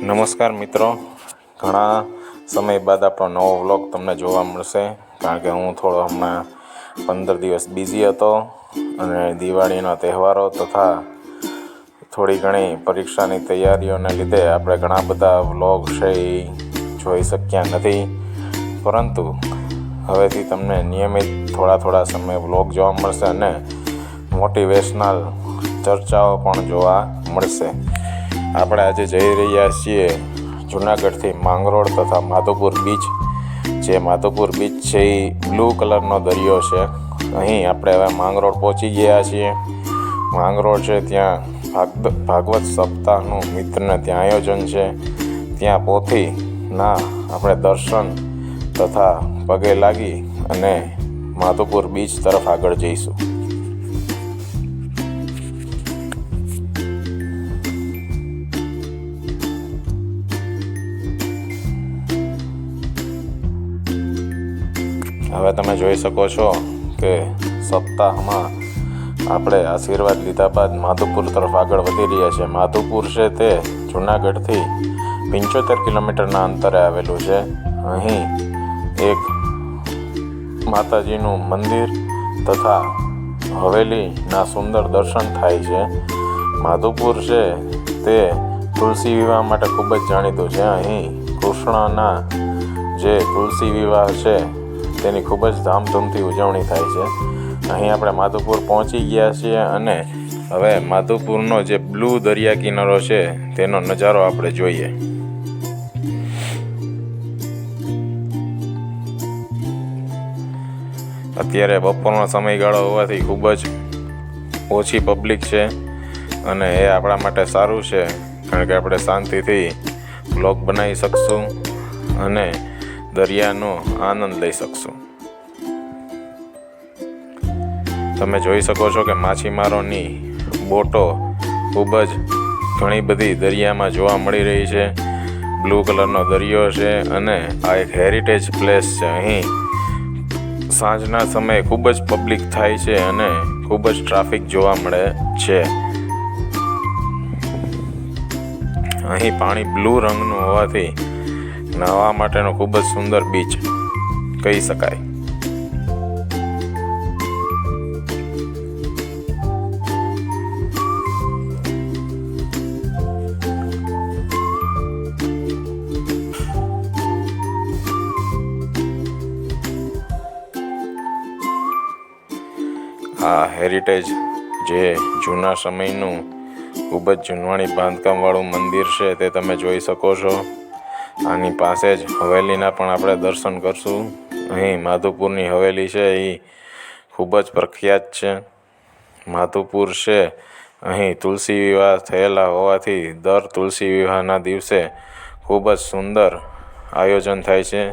નમસ્કાર મિત્રો. ઘણા સમય બાદ આપણો નવો વ્લોગ તમને જોવા મળશે. કારણ કે હું થોડો હમણાં પંદર દિવસ બિઝી હતો અને દિવાળીના તહેવારો તથા થોડી ઘણી પરીક્ષાની તૈયારીઓને લીધે આપણે ઘણા બધા વ્લોગ છે એ જોઈ શક્યા નથી. પરંતુ હવેથી તમને નિયમિત થોડા થોડા સમય વ્લોગ જોવા મળશે અને મોટિવેશનલ ચર્ચાઓ પણ જોવા મળશે. આપણે આજે જઈ રહ્યા છીએ જુનાગઢથી માંગરોળ તથા માધોપુર બીચ જે માધોપુર બીચ છે એ બ્લુ કલરનો દરિયો છે. અહીં આપણે હવે માંગરોળ પહોંચી ગયા છીએ. માંગરોળ છે ત્યાં ભાગ ભાગવત સપ્તાહનું મિત્રને ત્યાં આયોજન છે. ત્યાં પોથી ના આપણે દર્શન તથા પગે લાગી અને માધોપુર બીચ તરફ આગળ જઈશું. હવે તમે જોઈ શકો છો કે સપ્તાહમાં આપણે આશીર્વાદ લીધા બાદ માધુપુર તરફ આગળ વધી રહ્યા છે. માધુપુર છે તે જુનાગઢથી પંચોતેર કિલોમીટરના અંતરે આવેલું છે. અહીં એક માતાજીનું મંદિર તથા હવેલીના સુંદર દર્શન થાય છે. માધુપુર છે તે તુલસી વિવાહ માટે ખૂબ જ જાણીતું છે. અહીં કૃષ્ણના જે તુલસી વિવાહ છે તેની ખૂબ જ ધામધૂમથી ઉજવણી થાય છે. અહીં આપણે માધુપુર પહોંચી ગયા છીએ અને હવે માધુપુરનો જે બ્લુ દરિયા કિનારો છે, તેનો નજારો આપણે જોઈએ. અત્યારે બપોરનો સમયગાળો હોવાથી ખૂબ જ ઓછી પબ્લિક છે અને એ આપણા માટે સારું છે, કારણ કે આપણે શાંતિથી બ્લોગ બનાવી શકશું અને દરિયાનો આનંદ લઈ શકશું. તમે જોઈ શકો છો કે માછીમારોની બોટો ખૂબ જ ઘણી બધી દરિયામાં જોવા મળી રહી છે. બ્લુ કલરનો દરિયો છે અને આ એક હેરિટેજ પ્લેસ છે. અહીં સાંજના સમયે ખૂબ જ પબ્લિક થાય છે અને ખૂબ જ ટ્રાફિક જોવા મળે છે. અહીં પાણી બ્લુ રંગનું હોવાથી નાહવા માટેનો ખૂબ જ સુંદર બીચ કહી શકાય. આ હેરિટેજ જે જૂના સમયનું ખૂબ જ જૂનવાણી બાંધકામવાળું મંદિર છે તે તમે જોઈ શકો છો. આની પાસે જ હવેલીના પણ આપણે દર્શન કરશું. અહીં માધુપુરની હવેલી છે એ ખૂબ જ પ્રખ્યાત છે. માધુપુર છે. અહીં તુલસી વિવાહ થયેલા હોવાથી દર તુલસી વિવાહના દિવસે ખૂબ જ સુંદર આયોજન થાય છે.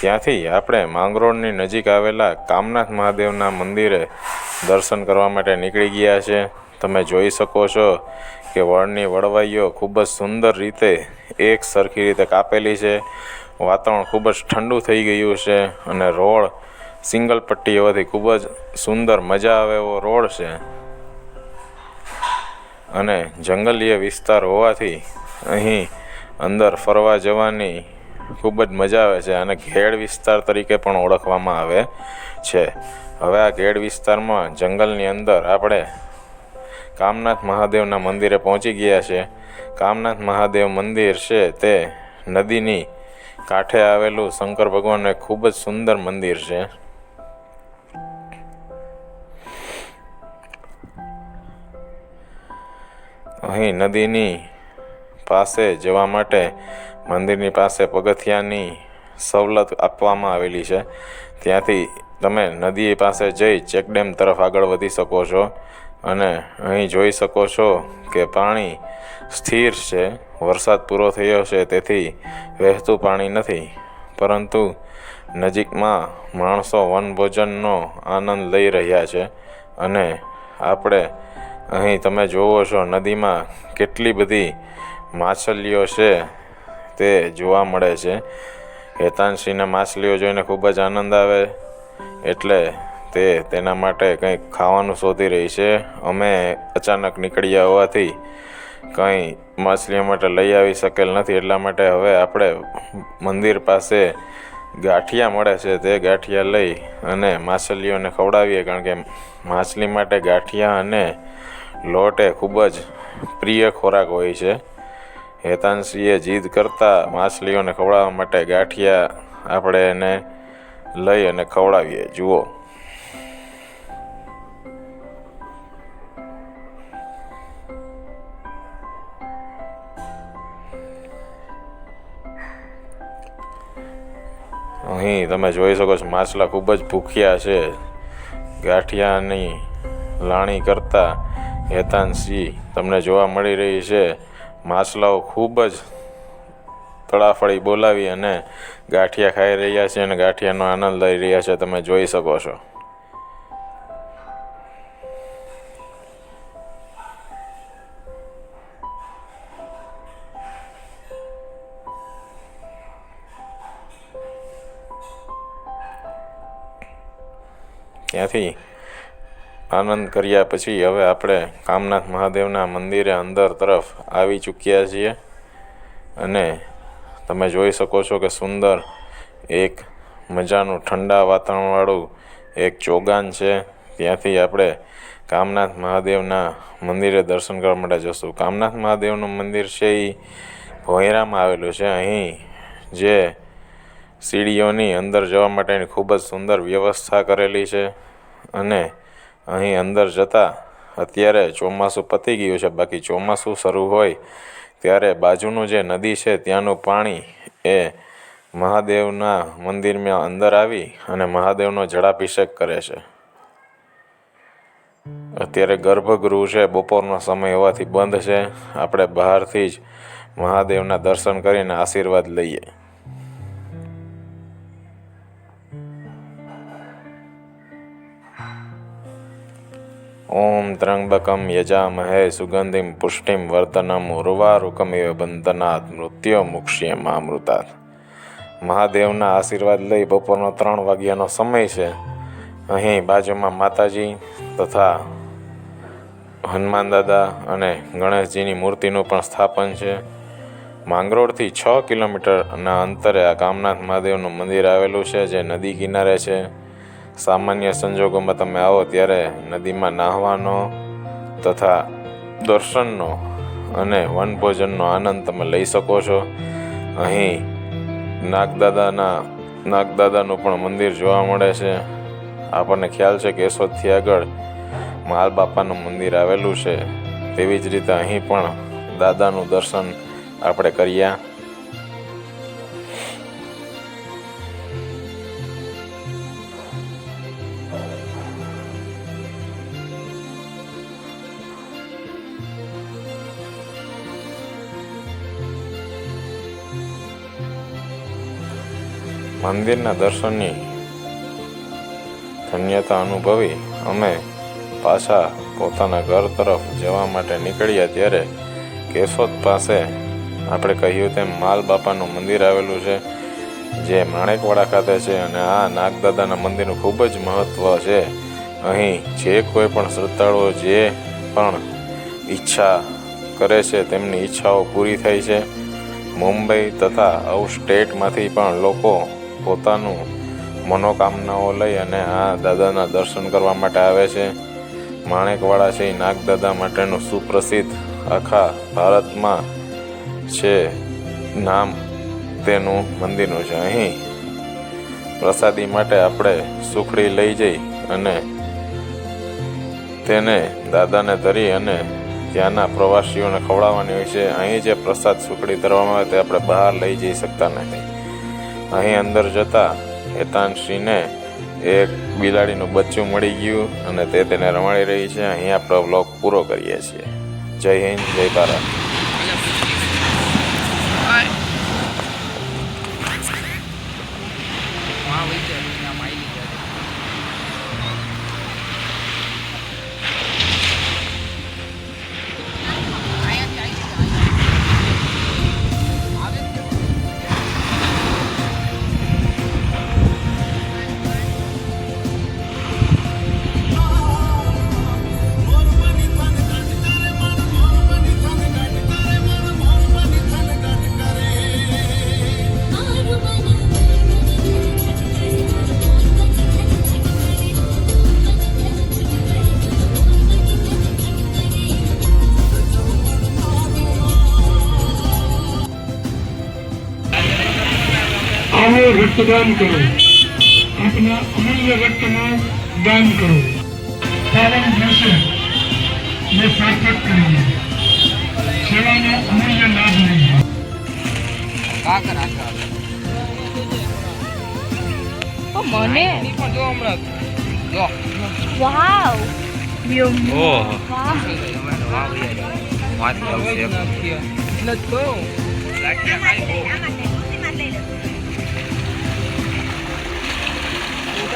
ત્યાંથી આપણે માંગરોળની નજીક આવેલા કામનાથ મહાદેવના મંદિરે દર્શન કરવા માટે નીકળી ગયા છે. તમે જોઈ શકો છો કે વળની વળવાઈઓ ખૂબ જ સુંદર રીતે એક સરખી રીતે કાપેલી છે. વાતાવરણ ખૂબ જ ઠંડુ થઈ ગયું છે અને રોડ સિંગલ પટ્ટી હોવાથી ખૂબ જ સુંદર મજા આવે એવો રોડ છે. અને જંગલીય વિસ્તાર હોવાથી અહીં અંદર ફરવા જવાની ખૂબ જ મજા આવે છે અને ઘેડ વિસ્તાર તરીકે પણ ઓળખવામાં આવે છે. હવે આ ઘેડ વિસ્તારમાં જંગલની અંદર આપણે કામનાથ મહાદેવના મંદિરે પહોંચી ગયા છે. કામનાથ મહાદેવ મંદિર છે તે નદીની કાંઠે આવેલું શંકર ભગવાનનું એક ખૂબ જ સુંદર મંદિર છે. અહીં નદીની પાસે જવા માટે મંદિરની પાસે પગથિયાની સવલત આપવામાં આવેલી છે. ત્યાંથી તમે નદી પાસે જઈ ચેકડેમ તરફ આગળ વધી શકો છો. અને અહીં જોઈ શકો છો કે પાણી સ્થિર છે, વરસાદ પૂરો થયો છે, તેથી વહેતું પાણી નથી. પરંતુ નજીકમાં માણસો વનભોજનનો આનંદ લઈ રહ્યા છે અને આપણે અહીં તમે જોવો છો નદીમાં કેટલી બધી માછલીઓ છે તે જોવા મળે છે. હેતાનસિંહને માછલીઓ જોઈને ખૂબ જ આનંદ આવે. એટલે તે તેના માટે કંઈક ખાવાનું શોધી રહી છે. અમે અચાનક નીકળ્યા હોવાથી કંઈ માછલીઓ માટે લઈ આવી શકેલ નથી. એટલા માટે હવે આપણે મંદિર પાસે ગાંઠિયા મળે છે તે ગાંઠિયા લઈ અને માછલીઓને ખવડાવીએ. કારણ કે માછલી માટે ગાંઠિયા અને લોટ એ ખૂબ જ પ્રિય ખોરાક હોય છે. હેતાંશીએ જીદ કરતાં માછલીઓને ખવડાવવા માટે ગાંઠિયા આપણે એને લઈ અને ખવડાવીએ. જુઓ. અહીં તમે જોઈ શકો છો, માછલા ખૂબ જ ભૂખ્યા છે. ગાંઠિયાની લાણી કરતા હેતાનસી તમને જોવા મળી રહી છે. માછલાઓ ખૂબ જ તળાફળી બોલાવી અને ગાંઠિયા ખાઈ રહ્યા છે અને ગાંઠિયાનો આનંદ લઈ રહ્યા છે, તમે જોઈ શકો છો. ત્યાંથી આનંદ કર્યા પછી હવે આપણે કામનાથ મહાદેવના મંદિરે અંદર તરફ આવી ચૂક્યા છીએ. અને તમે જોઈ શકો છો કે સુંદર એક મજાનું ઠંડા વાતાવરણવાળું એક ચોગાન છે. ત્યાંથી આપણે કામનાથ મહાદેવના મંદિરે દર્શન કરવા માટે જશું. કામનાથ મહાદેવનું મંદિર છે એ ભોંયરામાં આવેલું છે. અહીં જે સીડીઓની અંદર જવા માટેની ખૂબ જ સુંદર વ્યવસ્થા કરેલી છે. અને અહીં અંદર જતાં અત્યારે ચોમાસું પતી ગયું છે, બાકી ચોમાસું શરૂ હોય ત્યારે બાજુનું જે નદી છે ત્યાંનું પાણી એ મહાદેવના મંદિરમાં અંદર આવી અને મહાદેવનો જળાભિષેક કરે છે. અત્યારે ગર્ભગૃહ છે, બપોરનો સમય હોવાથી બંધ છે. આપણે બહારથી જ મહાદેવના દર્શન કરીને આશીર્વાદ લઈએ. ઓમ ત્રંબકમ યજામહે સુગંધિમ પુષ્ટિમ વર્તનમ ઉર્વારુકમિવ બંધનાથ મૃત્યો મુક્ષ્ય મામૃતાત મહાદેવના આશીર્વાદ લઈ બપોરનો ત્રણ વાગ્યાનો સમય છે. અહીં બાજુમાં માતાજી તથા હનુમાન દાદા અને ગણેશજીની મૂર્તિનું પણ સ્થાપન છે. માંગરોળથી છ કિલોમીટરના અંતરે આ કામનાથ મહાદેવનું મંદિર આવેલું છે, જે નદી કિનારે છે. સામાન્ય સંજોગોમાં તમે આવો ત્યારે નદીમાં નાહવાનો તથા દર્શનનો અને વનભોજનનો આનંદ તમે લઈ શકો છો. અહીં નાગદાદાના, નાગદાદાનું પણ મંદિર જોવા મળે છે. આપણને ખ્યાલ છે કે કેશોદથી આગળ માલ બાપાનું મંદિર આવેલું છે. તેવી જ રીતે અહીં પણ દાદાનું દર્શન આપણે કર્યા. મંદિરના દર્શનની ધન્યતા અનુભવી અમે પાછા પોતાના ઘર તરફ જવા માટે નીકળ્યા ત્યારે કેશોદ પાસે આપણે કહ્યું તેમ માલ બાપાનું મંદિર આવેલું છે, જે માણેકવાડા ખાતે છે અને આ નાગદાદાના મંદિરનું ખૂબ જ મહત્ત્વ છે. અહીં જે કોઈ પણ શ્રદ્ધાળુઓ જે પણ ઈચ્છા કરે છે તેમની ઈચ્છાઓ પૂરી થાય છે. મુંબઈ તથા આઉટ સ્ટેટમાંથી પણ લોકો પોતાનું મનોકામનાઓ લઈ અને આ દાદાના દર્શન કરવા માટે આવે છે. માણેકવાડા છે એ નાગદાદા માટેનું સુપ્રસિદ્ધ આખા ભારતમાં છે. નામ તેનું મંદિરનું છે. અહીં પ્રસાદી માટે આપણે સુખડી લઈ જઈ અને તેને દાદાને ધરી અને ત્યાંના પ્રવાસીઓને ખવડાવવાની હોય છે. અહીં જે પ્રસાદ સુખડી ધરવામાં આવે તે આપણે બહાર લઈ જઈ શકતા નથી. અહીં અંદર જતા હેતાનસિંહને એક બિલાડીનું બચ્ચું મળી ગયું અને તે તેને રમાડી રહી છે. અહીં આપણો બ્લોગ પૂરો કરીએ છીએ. જય હિન્દ, જય ભારત. રક્તદાન કરો આપના અમૂલ્ય રક્તનું દાન કરો પાવન દિવસે ને સાર્થક કરીએ સેવાનો અમૂલ્ય લાભ લઈએ મને? પણ જો હમણાં. જો. વાવ. ભૈયા વાંચી આવશે એટલે જ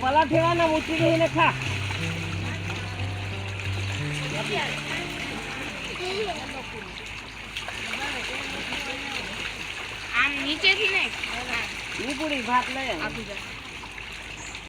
ખાલી બહુ આગા મૂકી દઈને ખા. આમ નીચેથી ને પૂરી ભાત લઈ આપી દે.